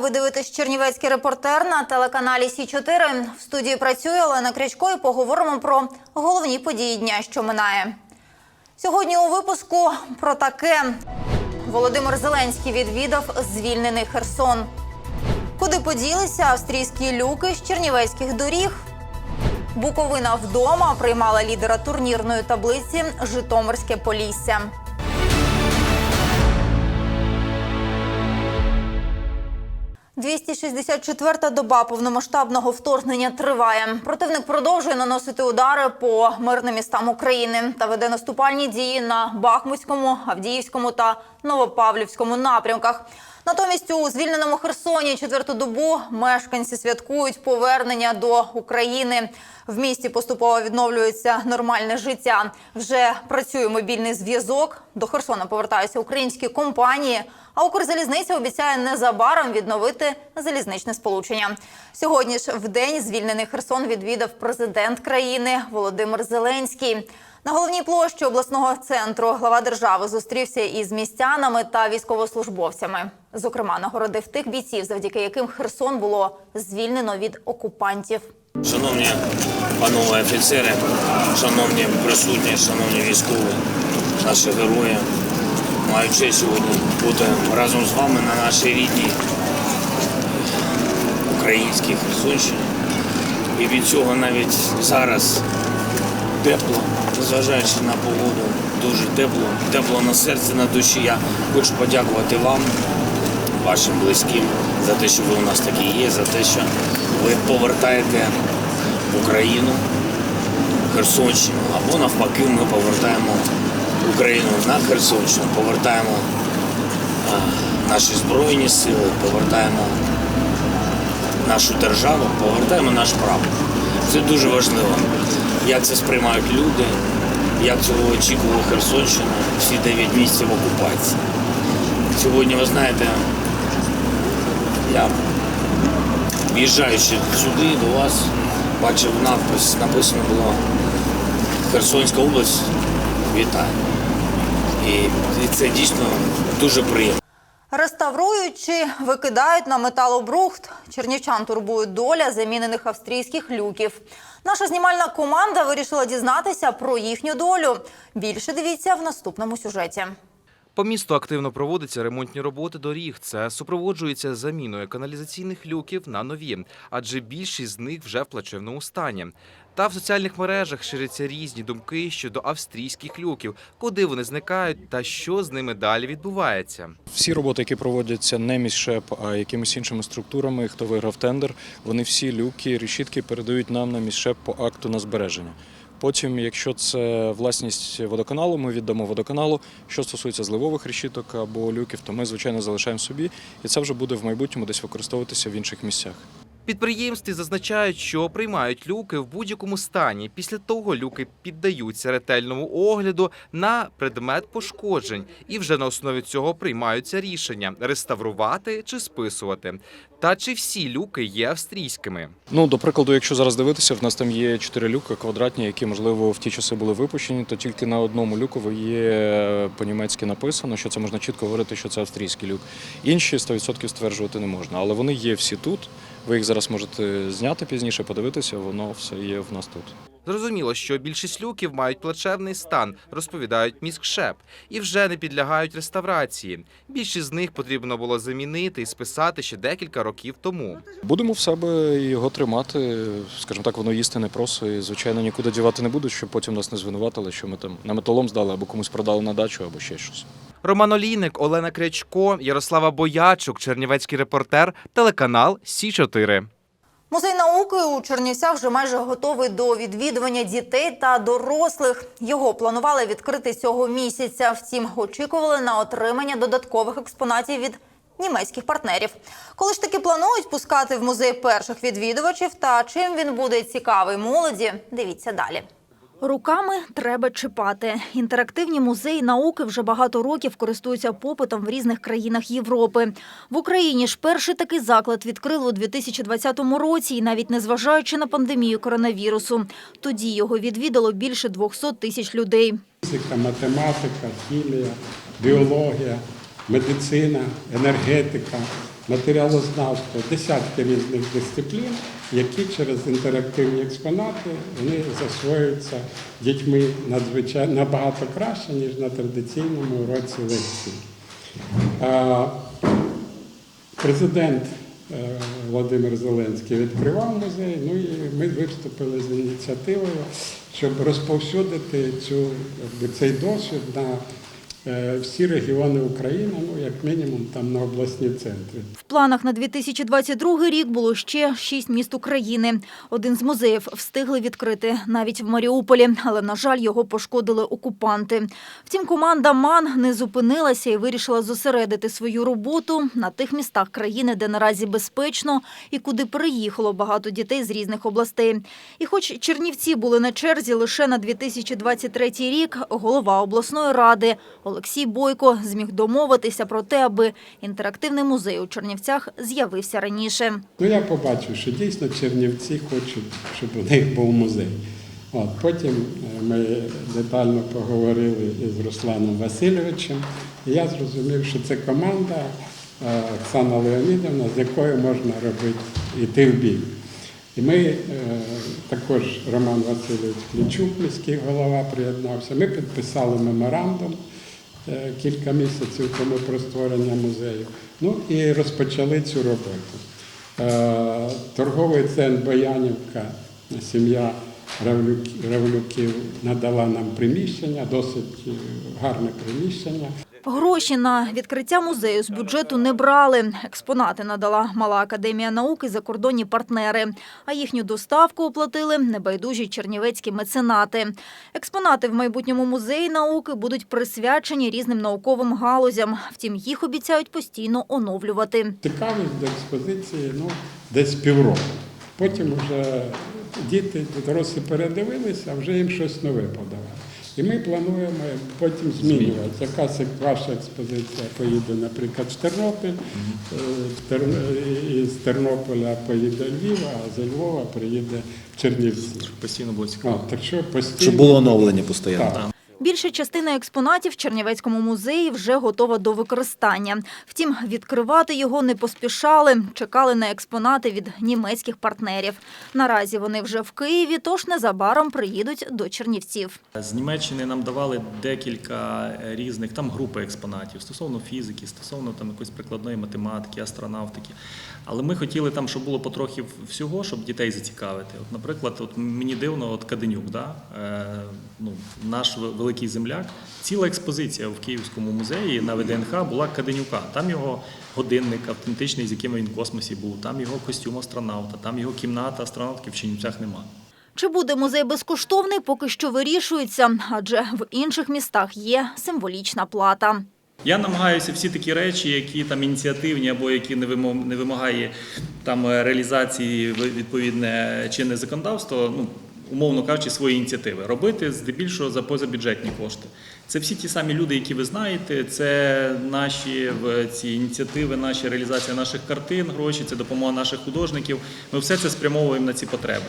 Ви дивитесь Чернівецький репортер на телеканалі Сі 4 В студії працює Олена Крячко і поговоримо про головні події дня, що минає. Сьогодні у випуску про таке: Володимир Зеленський відвідав звільнений Херсон. Куди поділися австрійські люки з чернівецьких доріг? Буковина вдома приймала лідера турнірної таблиці Житомирське Полісся. – 264-та доба повномасштабного вторгнення триває. Противник продовжує наносити удари по мирним містам України та веде наступальні дії на Бахмутському, Авдіївському та Новопавлівському напрямках. Натомість у звільненому Херсоні четверту добу мешканці святкують повернення до України. В місті поступово відновлюється нормальне життя. Вже працює мобільний зв'язок. До Херсона повертаються українські компанії. А Укрзалізниця обіцяє незабаром відновити залізничне сполучення. Сьогодні ж в день звільнений Херсон відвідав президент країни Володимир Зеленський. На головній площі обласного центру глава держави зустрівся із містянами та військовослужбовцями. Зокрема, нагородив тих бійців, завдяки яким Херсон було звільнено від окупантів. Шановні панове офіцери, шановні присутні, шановні військові, наші герої, маю честь сьогодні бути разом з вами на нашій рідній українській Херсонщині. І від цього навіть зараз тепло, незважаючи на погоду, дуже тепло, тепло на серці, на душі. Я хочу подякувати вам, вашим близьким, за те, що ви у нас такі є, за те, що ви повертаєте Україну, Херсонщину, або навпаки, ми повертаємо Україну на Херсонщину, повертаємо наші збройні сили, повертаємо нашу державу, повертаємо наш прапор. Це дуже важливо. Як це сприймають люди, як цього очікувала Херсонщина всі 9 місяців окупації. Сьогодні, ви знаєте, я в'їжджаючи сюди до вас, бачив надпис, написано було Херсонська область, вітаю. І, це дійсно дуже приємно. Реставрують чи викидають на металобрухт. Чернівчан турбує доля замінених австрійських люків. Наша знімальна команда вирішила дізнатися про їхню долю. Більше дивіться в наступному сюжеті. По місту активно проводяться ремонтні роботи доріг. Це супроводжується заміною каналізаційних люків на нові, адже більшість з них вже в плачевному стані. Та в соціальних мережах ширяться різні думки щодо австрійських люків, куди вони зникають та що з ними далі відбувається. Всі роботи, які проводяться не міськшеп, а якимись іншими структурами, хто виграв тендер, вони всі люки, решітки передають нам на міськшеп по акту на збереження. Потім, якщо це власність водоканалу, ми віддамо водоканалу. Що стосується зливових решіток або люків, то ми звичайно залишаємо собі, і це вже буде в майбутньому десь використовуватися в інших місцях. Підприємстві зазначають, що приймають люки в будь-якому стані. Після того люки піддаються ретельному огляду на предмет пошкоджень, і вже на основі цього приймаються рішення реставрувати чи списувати. Та чи всі люки є австрійськими? Ну, до прикладу, якщо зараз дивитися, в нас там є чотири люки квадратні, які, можливо, в ті часи були випущені, то тільки на одному люку є по-німецьки написано, що це можна чітко говорити, що це австрійський люк. Інші 100% стверджувати не можна, але вони є всі тут. Ви їх зараз можете зняти пізніше, подивитися, воно все є в нас тут. Зрозуміло, що більшість люків мають плачевний стан, розповідають міськшеп, і вже не підлягають реставрації. Більшість з них потрібно було замінити і списати ще декілька років тому. Будемо в себе його тримати. Скажімо так, воно їсти не просто і звичайно нікуди дівати не будуть, щоб потім нас не звинуватили, що ми там на металом здали або комусь продали на дачу, або ще щось. Роман Олійник, Олена Крячко, Ярослава Боячук, Чернівецький репортер, телеканал Сі 4 Музей науки у Чернівцях вже майже готовий до відвідування дітей та дорослих. Його планували відкрити цього місяця. Втім, очікували на отримання додаткових експонатів від німецьких партнерів. Коли ж таки планують пускати в музей перших відвідувачів та чим він буде цікавий молоді, дивіться далі. Руками треба чіпати. Інтерактивні музеї науки вже багато років користуються попитом в різних країнах Європи. В Україні ж перший такий заклад відкрили у 2020 році, і навіть незважаючи на пандемію коронавірусу. Тоді його відвідало більше 200 тисяч людей. Фізика, математика, хімія, біологія, медицина, енергетика, матеріалознавство, десятки різних дисциплін, які через інтерактивні експонати вони засвоюються дітьми надзвичайно набагато краще, ніж на традиційному уроці лекції. Президент е, Володимир Зеленський відкривав музей, ну і ми виступили з ініціативою, щоб розповсюдити цю, цей досвід на всі регіони України, ну як мінімум там на обласні центри. В планах на 2022 рік було ще шість міст України. Один з музеїв встигли відкрити навіть в Маріуполі, але, на жаль, його пошкодили окупанти. Втім, команда МАН не зупинилася і вирішила зосередити свою роботу на тих містах країни, де наразі безпечно і куди переїхало багато дітей з різних областей. І хоч Чернівці були на черзі лише на 2023 рік, голова обласної ради Олексій Бойко зміг домовитися про те, аби інтерактивний музей у Чернівцях з'явився раніше. Ну я побачив, що дійсно чернівці хочуть, щоб у них був музей. От, потім е, ми детально поговорили із Русланом Васильовичем, і я зрозумів, що це команда е, Оксана Леонідовна, з якою можна робити йти в бій. І ми е, також Роман Васильович Клічук, міський голова, приєднався. Ми підписали меморандум кілька місяців тому про створення музею. Ну і розпочали цю роботу. Е, Торговий центр Боянівка, сім'я Равлюків надала нам приміщення, досить е, гарне приміщення. Гроші на відкриття музею з бюджету не брали. Експонати надала Мала академія наук і закордонні партнери. А їхню доставку оплатили небайдужі чернівецькі меценати. Експонати в майбутньому музеї науки будуть присвячені різним науковим галузям. Втім, їх обіцяють постійно оновлювати. Цікавість до експозиції ну, десь півроку. Потім вже діти, дорослі передивилися, а вже їм щось нове подавали. І ми плануємо потім змінювати. Якась ваша експозиція поїде, наприклад, в Тернопіль, з Тернополя поїде в Львів, а з Львова приїде в Чернівці. Постійно було цікаво. Так що постійно... Щоб було оновлення постійно. Так. Більша частина експонатів в Чернівецькому музеї вже готова до використання. Втім, відкривати його не поспішали, чекали на експонати від німецьких партнерів. Наразі вони вже в Києві, тож незабаром приїдуть до Чернівців. З Німеччини нам давали декілька різних там групи експонатів стосовно фізики, стосовно там якоїсь прикладної математики, астронавтики. Але ми хотіли там, щоб було потрохи всього, щоб дітей зацікавити. От, наприклад, от мені дивно, от Каденюк, да? е, ну, наш ве- великий земляк, ціла експозиція в Київському музеї на ВДНХ була Каденюка. Там його годинник автентичний, з яким він в космосі був, там його костюм астронавта, там його кімната астронавтки в Чернівцях немає. Чи буде музей безкоштовний, поки що вирішується, адже в інших містах є символічна плата. Я намагаюся всі такі речі, які там ініціативні або які не вимагає там е, реалізації відповідне чинне законодавство, ну умовно кажучи, свої ініціативи робити здебільшого за позабюджетні кошти. Це всі ті самі люди, які ви знаєте. Це наші ці ініціативи, наші реалізація наших картин, гроші, це допомога наших художників. Ми все це спрямовуємо на ці потреби.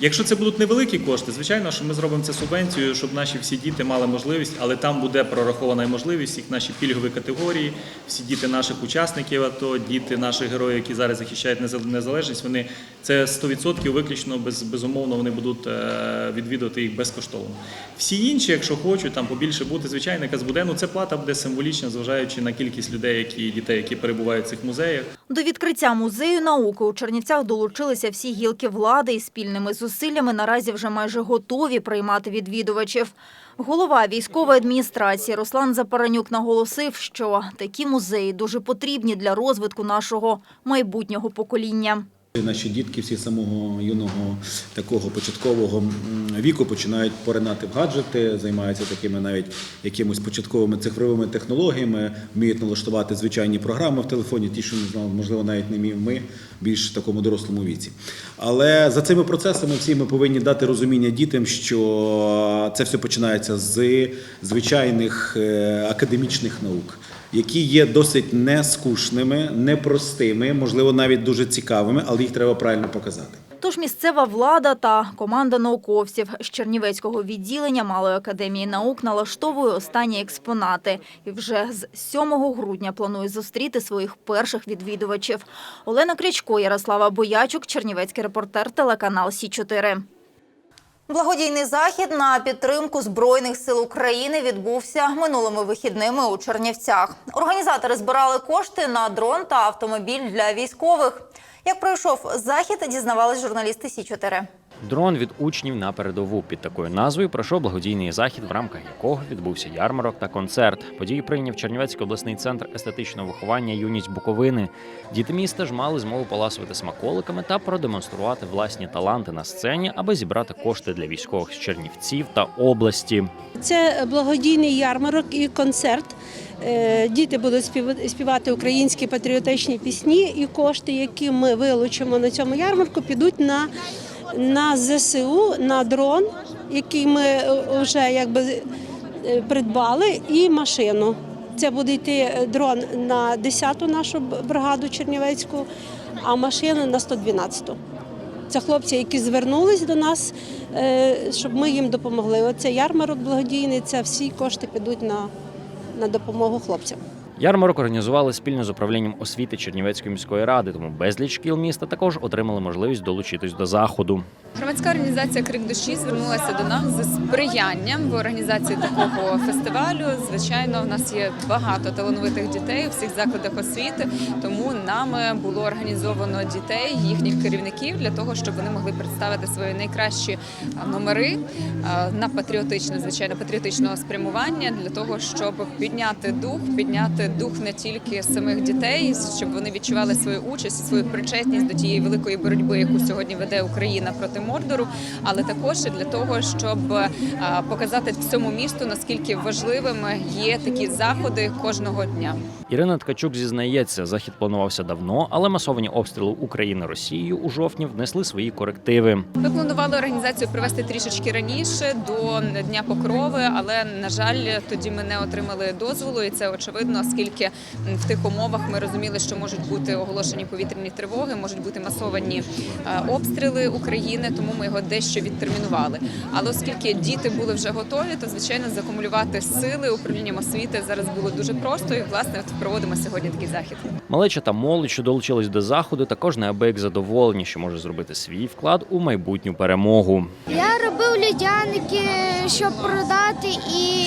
Якщо це будуть невеликі кошти, звичайно, що ми зробимо це субвенцією, щоб наші всі діти мали можливість, але там буде прорахована можливість їх наші пільгові категорії, всі діти наших учасників АТО, діти наших героїв, які зараз захищають незалежність. Вони це 100% виключно без безумовно вони будуть е, відвідувати їх безкоштовно. Всі інші, якщо хочуть, там побільше бути, звичайно, якась буде. Ну це плата буде символічна, зважаючи на кількість людей, які дітей, які перебувають в цих музеях. До відкриття музею науки у Чернівцях долучилися всі гілки влади і спільними зусиллями наразі вже майже готові приймати відвідувачів. Голова військової адміністрації Руслан Запаранюк наголосив, що такі музеї дуже потрібні для розвитку нашого майбутнього покоління. Наші дітки всі самого юного такого початкового віку починають поринати в гаджети, займаються такими навіть якимось початковими цифровими технологіями, вміють налаштувати звичайні програми в телефоні, ті, що знали, можливо, навіть не вміємо ми більш в такому дорослому віці. Але за цими процесами всі ми повинні дати розуміння дітям, що це все починається з звичайних е, академічних наук. Які є досить нескучними, непростими, можливо, навіть дуже цікавими, але їх треба правильно показати. Тож місцева влада та команда науковців з Чернівецького відділення Малої академії наук налаштовує останні експонати і вже з 7 грудня планує зустріти своїх перших відвідувачів. Олена Крячко, Ярослава Боячук, Чернівецький репортер, телеканал Сі 4 Благодійний захід на підтримку Збройних сил України відбувся минулими вихідними у Чернівцях. Організатори збирали кошти на дрон та автомобіль для військових. Як пройшов захід, дізнавались журналісти Сі 4 Дрон від учнів на передову під такою назвою пройшов благодійний захід, в рамках якого відбувся ярмарок та концерт. Події прийняв Чернівецький обласний центр естетичного виховання Юність Буковини. Діти міста ж мали змогу поласувати смаколиками та продемонструвати власні таланти на сцені, аби зібрати кошти для військових з Чернівців та області. Це благодійний ярмарок і концерт. Е, Діти будуть спів- співати українські патріотичні пісні, і кошти, які ми вилучимо на цьому ярмарку, підуть на, на ЗСУ, на дрон, який ми е, вже якби е, придбали, і машину. Це буде йти е, дрон на 10-ту нашу бригаду Чернівецьку, а машина на 112-ту. Це хлопці, які звернулись до нас, щоб ми їм допомогли. Оце ярмарок благодійний, це всі кошти підуть на, на допомогу хлопцям. Ярмарок організували спільно з управлінням освіти Чернівецької міської ради, тому безліч шкіл міста також отримали можливість долучитись до заходу. Громадська організація Крик душі звернулася до нас за сприянням в організації такого фестивалю. Звичайно, в нас є багато талановитих дітей у всіх закладах освіти, тому нами було організовано дітей, їхніх керівників для того, щоб вони могли представити свої найкращі номери на патріотичне, звичайно, патріотичного спрямування для того, щоб підняти дух, підняти дух не тільки самих дітей, щоб вони відчували свою участь, свою причетність до тієї великої боротьби, яку сьогодні веде Україна проти Мордору, але також і для того, щоб показати всьому місту наскільки важливими є такі заходи кожного дня. Ірина Ткачук зізнається, захід планувався давно, але масовані обстріли України Росією у жовтні внесли свої корективи. Ми планували організацію провести трішечки раніше до Дня Покрови, але на жаль, тоді ми не отримали дозволу, і це очевидно, оскільки в тих умовах ми розуміли, що можуть бути оголошені повітряні тривоги, можуть бути масовані е, обстріли України, тому ми його дещо відтермінували. Але оскільки діти були вже готові, то звичайно закумулювати сили управлінням освіти зараз було дуже просто. І власне от проводимо сьогодні такий захід. Малеча та молодь, що долучились до заходу, також неабияк задоволені, що може зробити свій вклад у майбутню перемогу. Я льодяники, щоб продати і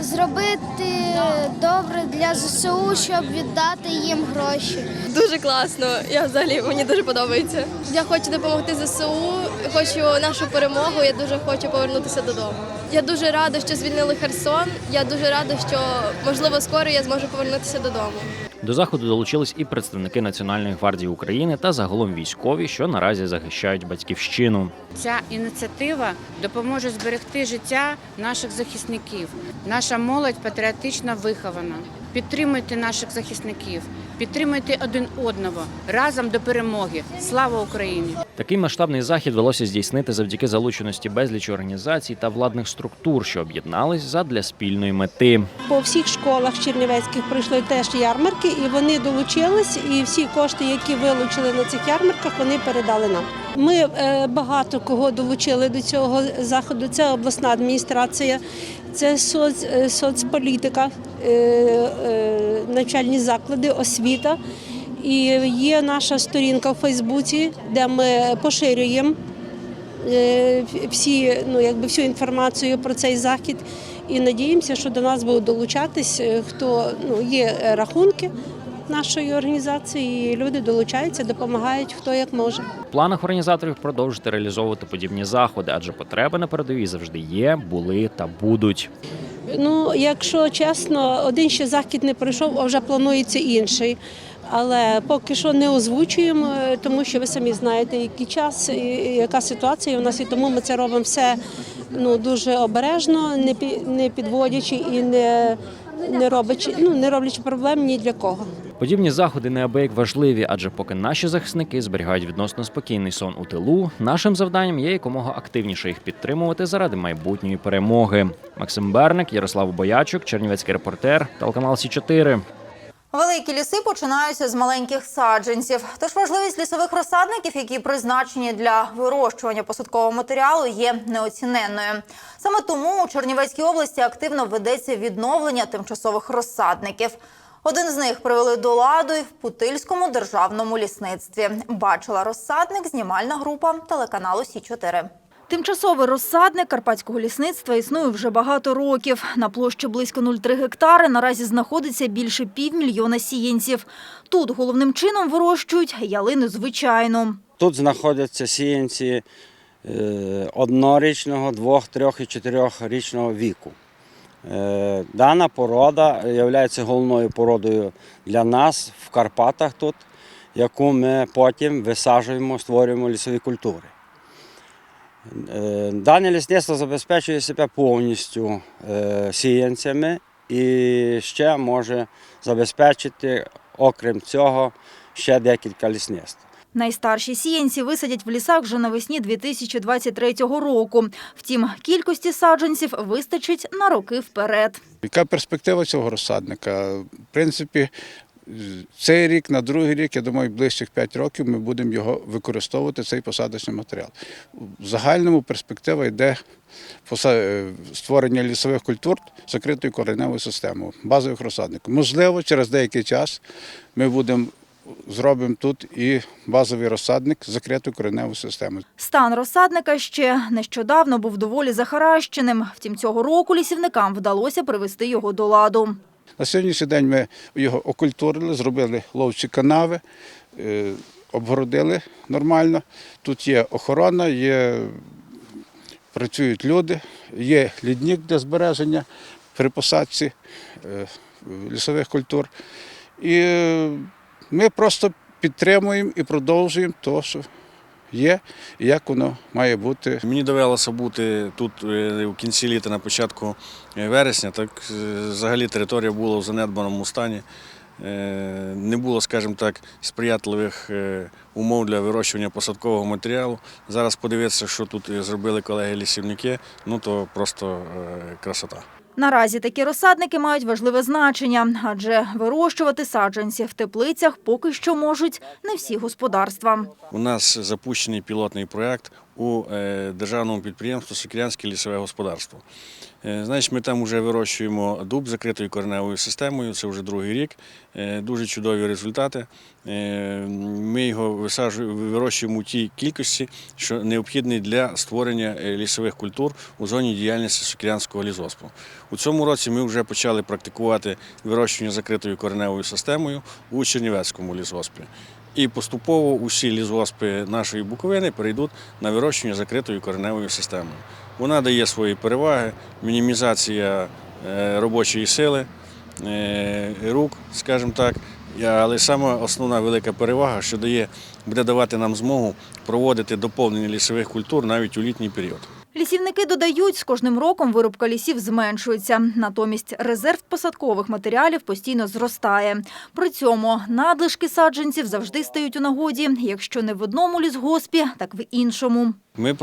зробити добре для ЗСУ, щоб віддати їм гроші. Дуже класно. Я взагалі мені дуже подобається. Я хочу допомогти ЗСУ, хочу нашу перемогу. Я дуже хочу повернутися додому. Я дуже рада, що звільнили Херсон. Я дуже рада, що можливо скоро я зможу повернутися додому. До заходу долучились і представники Національної гвардії України та загалом військові, що наразі захищають батьківщину. Ця ініціатива допоможе зберегти життя наших захисників. Наша молодь патріотично вихована. Підтримуйте наших захисників, підтримуйте один одного разом до перемоги. Слава Україні! Такий масштабний захід вдалося здійснити завдяки залученості безлічі організацій та владних структур, що об'єднались задля спільної мети. По всіх школах чернівецьких пройшли теж ярмарки, і вони долучились, і всі кошти, які вилучили на цих ярмарках, вони передали нам. Ми е, багато кого долучили до цього заходу. Це обласна адміністрація, це соц, е, соцполітика, е, навчальні заклади, освіта. І є наша сторінка в Фейсбуці, де ми поширюємо е, всі, ну, якби всю інформацію про цей захід. І надіємося, що до нас будуть долучатись, е, хто ну, є рахунки нашої організації, і люди долучаються, допомагають хто як може. В планах організаторів продовжити реалізовувати подібні заходи, адже потреби на передовій завжди є, були та будуть. Ну, якщо чесно, один ще захід не пройшов, а вже планується інший. Але поки що не озвучуємо, е, тому що ви самі знаєте, який час яка ситуація у нас, і тому ми це робимо все ну, дуже обережно, не не підводячи і не, не роблячи, ну, не роблячи проблем ні для кого. Подібні заходи неабияк важливі, адже поки наші захисники зберігають відносно спокійний сон у тилу, нашим завданням є якомога активніше їх підтримувати заради майбутньої перемоги. Максим Берник, Ярослав Боячук, Чернівецький репортер, телеканал Сі 4 Великі ліси починаються з маленьких саджанців. Тож важливість лісових розсадників, які призначені для вирощування посадкового матеріалу, є неоціненною. Саме тому у Чернівецькій області активно ведеться відновлення тимчасових розсадників. Один з них привели до ладу й в Путильському державному лісництві. Бачила розсадник знімальна група телеканалу Сі 4 Тимчасовий розсадник карпатського лісництва існує вже багато років. На площі близько 0,3 гектари наразі знаходиться більше півмільйона сіянців. Тут головним чином вирощують ялину звичайну. Тут знаходяться сіянці е, однорічного, двох, трьох і чотирьохрічного віку. Е, Дана порода є головною породою для нас в Карпатах тут, яку ми потім висаджуємо, створюємо лісові культури. Е, Дане лісництво забезпечує себе повністю е, сіянцями і ще може забезпечити, окрім цього, ще декілька лісництв. Найстарші сіянці висадять в лісах вже навесні 2023 року. Втім, кількості саджанців вистачить на роки вперед. Яка перспектива цього розсадника? В принципі, цей рік, на другий рік, я думаю, ближчих 5 років ми будемо його використовувати, цей посадочний матеріал. В загальному перспектива йде е, створення лісових культур закритою кореневою системою, базових розсадників. Можливо, через деякий час ми будемо зробимо тут і базовий розсадник закритою кореневою системою. Стан розсадника ще нещодавно був доволі захаращеним. Втім, цього року лісівникам вдалося привести його до ладу. На сьогоднішній день ми його окультурили, зробили ловчі канави, е, обгородили нормально. Тут є охорона, є, працюють люди, є лідник для збереження при посадці е, лісових культур. І е, ми просто підтримуємо і продовжуємо те, що є, і як воно має бути. Мені довелося бути тут е, в кінці літа, на початку е, вересня. Так е, взагалі територія була в занедбаному стані. Е, Не було, скажімо так, сприятливих е, умов для вирощування посадкового матеріалу. Зараз подивитися, що тут е, зробили колеги-лісівники, ну то просто е, красота. Наразі такі розсадники мають важливе значення, адже вирощувати саджанці в теплицях поки що можуть не всі господарства. У нас запущений пілотний проєкт у е, державному підприємстві Сокирянське лісове господарство. Е, Значить, ми там вже вирощуємо дуб закритою кореневою системою, це вже другий рік. Е, Дуже чудові результати. Ми його вирощуємо у тій кількості, що необхідний для створення лісових культур у зоні діяльності Сокирянського лісгоспу. У цьому році ми вже почали практикувати вирощування закритою кореневою системою у Чернівецькому лісгоспі. І поступово усі лісгоспи нашої Буковини перейдуть на вирощування закритою кореневою системою. Вона дає свої переваги, мінімізація е, робочої сили, е, рук, скажімо так. Але саме основна велика перевага, що дає, буде давати нам змогу проводити доповнення лісових культур навіть у літній період. Лісівники додають, з кожним роком вирубка лісів зменшується. Натомість резерв посадкових матеріалів постійно зростає. При цьому надлишки саджанців завжди стають у нагоді, якщо не в одному лісгоспі, так в іншому. Ми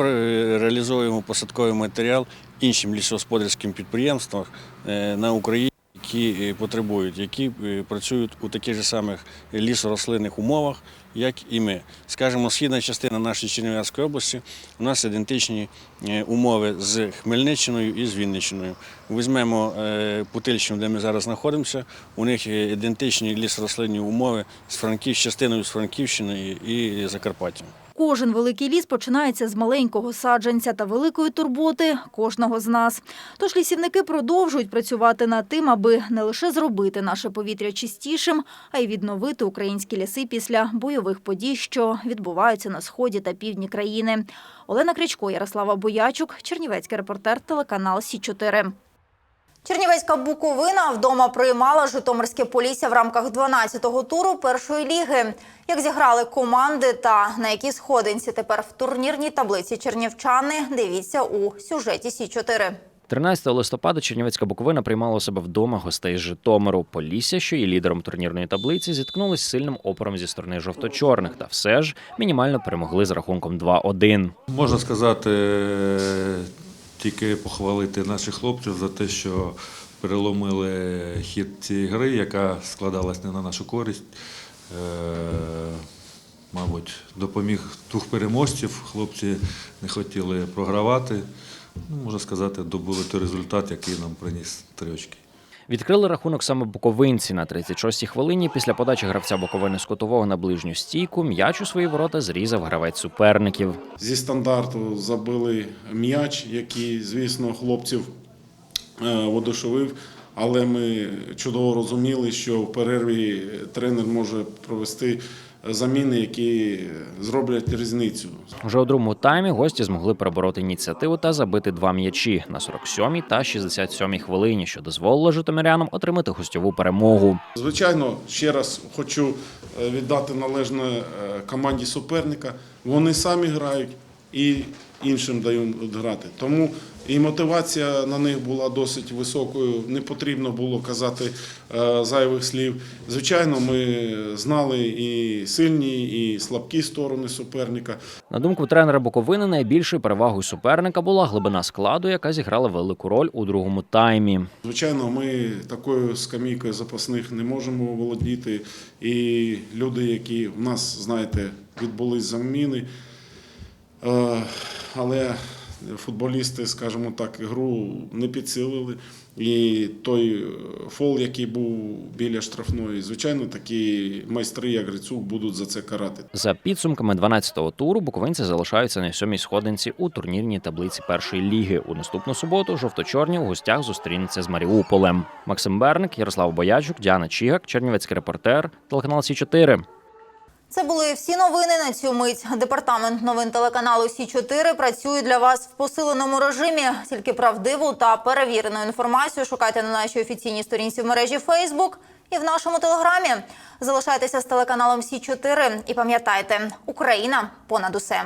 реалізуємо посадковий матеріал іншим лісогосподарським підприємствам е, на Україні, які е, потребують, які е, працюють у таких же самих лісорослинних умовах, як і ми. Скажімо, східна частина нашої Чернівецької області у нас ідентичні е, умови з Хмельниччиною і з Вінниччиною. Візьмемо е, Путильщину, де ми зараз знаходимося. У них ідентичні лісорослинні умови з Франків, частиною з Франківщини і Закарпаття. Кожен великий ліс починається з маленького саджанця та великої турботи кожного з нас. Тож лісівники продовжують працювати над тим, аби не лише зробити наше повітря чистішим, а й відновити українські ліси після бойових подій, що відбуваються на сході та півдні країни. Олена Крячко, Ярослава Боячук, Чернівецький репортер, телеканал Сі 4 Чернівецька Буковина вдома приймала Житомирське Полісся в рамках 12-го туру першої ліги. Як зіграли команди та на якій сходинці тепер в турнірній таблиці чернівчани, дивіться у сюжеті Сі 4 13 листопада Чернівецька Буковина приймала у себе вдома гостей з Житомиру. Полісся, що є лідером турнірної таблиці, зіткнулись з сильним опором зі сторони жовто-чорних, та все ж мінімально перемогли з рахунком 2-1. Можна сказати, тільки похвалити наших хлопців за те, що переломили хід цієї гри, яка складалась не на нашу користь. Е, Мабуть, допоміг двох переможців. Хлопці не хотіли програвати. Ну, можна сказати, добули той результат, який нам приніс три очки. Відкрили рахунок саме буковинці на 36-й хвилині. Після подачі гравця Буковини з котового на ближню стійку м'яч у свої ворота зрізав гравець суперників. Зі стандарту забили м'яч, який, звісно, хлопців е, водушевив. Але ми чудово розуміли, що в перерві тренер може провести заміни, які зроблять різницю. Вже у другому таймі гості змогли перебороти ініціативу та забити два м'ячі на 47-й та 67-й хвилині, що дозволило житомирянам отримати гостьову перемогу. Звичайно, ще раз хочу е, віддати належне е, команді суперника. Вони самі грають і іншим дають грати. Тому і мотивація на них була досить високою. Не потрібно було казати е, зайвих слів. Звичайно, ми знали і сильні, і слабкі сторони суперника. На думку тренера Буковини, найбільшою перевагою суперника була глибина складу, яка зіграла велику роль у другому таймі. Звичайно, ми такою скамійкою запасних не можемо володіти. І люди, які в нас, знаєте, відбулись заміни. Е, Але футболісти, скажімо так, гру не підсилили. І той фол, який був біля штрафної, звичайно, такі майстри, як Грицюк, будуть за це карати. За підсумками 12-го туру буковинці залишаються на сьомій сходинці у турнірній таблиці першої ліги. У наступну суботу жовто-чорні у гостях зустрінуться з Маріуполем. Максим Берник, Ярослав Боячук, Діана Чігак, Чернівецький репортер, телеканал Сі 4 Це були всі новини на цю мить. Департамент новин телеканалу Сі 4 працює для вас в посиленому режимі. Тільки правдиву та перевірену інформацію шукайте на нашій офіційній сторінці в мережі Фейсбук і в нашому телеграмі. Залишайтеся з телеканалом Сі 4 і пам'ятайте, Україна понад усе.